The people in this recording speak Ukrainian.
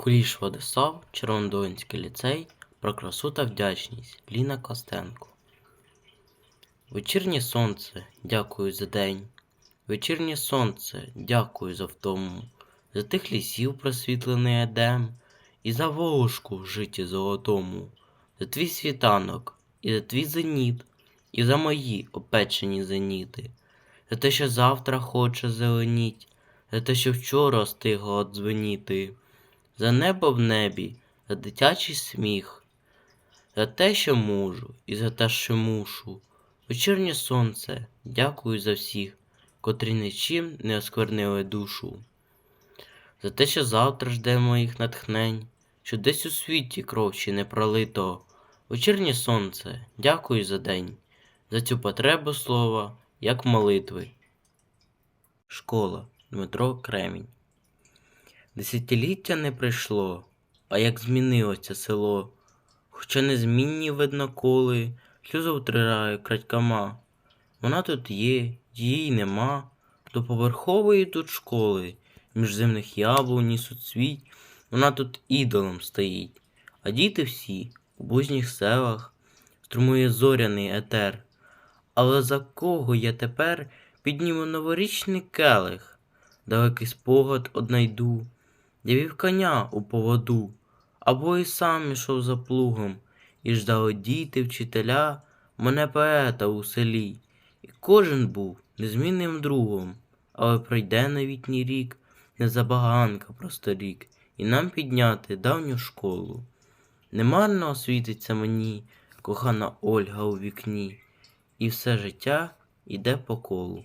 Куліш Владислав, Червонодолинський ліцей, про красу та вдячність Ліна Костенко. Вечірнє сонце, дякую за день. Вечірнє сонце, дякую за втому, за тих лісів просвітлений едем, і за волошку в житті золотому, за твій світанок, і за твій зеніт, і за мої опечені зеніти, за те, що завтра хоче зеленіть, за те, що вчора стигло дзвеніти, за небо в небі, за дитячий сміх, за те, що можу, і за те, що мушу. Вечірнє сонце, дякую за всіх, котрі нічим не осквернили душу. За те, що завтра жде моїх натхнень, що десь у світі кров ще не пролито. Вечірнє сонце, дякую за день, за цю потребу слова, як молитви. Школа Дмитро Кремінь. Десятиліття не прийшло, а як змінилося село, хоча незмінні видно коли, сльозу втирає крадькама. Вона тут є, її нема, до поверхової тут школи, між зимних яблунь і суцвіть, вона тут ідолом стоїть, а діти всі у бужніх селах. Струмує зоряний етер. Але за кого я тепер підніму новорічний келих, далекий спогад однайду, я вів коня у поводу, або і сам ішов за плугом, і ждали діти, вчителя, мене поета у селі, і кожен був незмінним другом, але прийде новітній рік, не забаганка просто рік, і нам підняти давню школу. Немарно освітиться мені, кохана Ольга у вікні, і все життя іде по колу.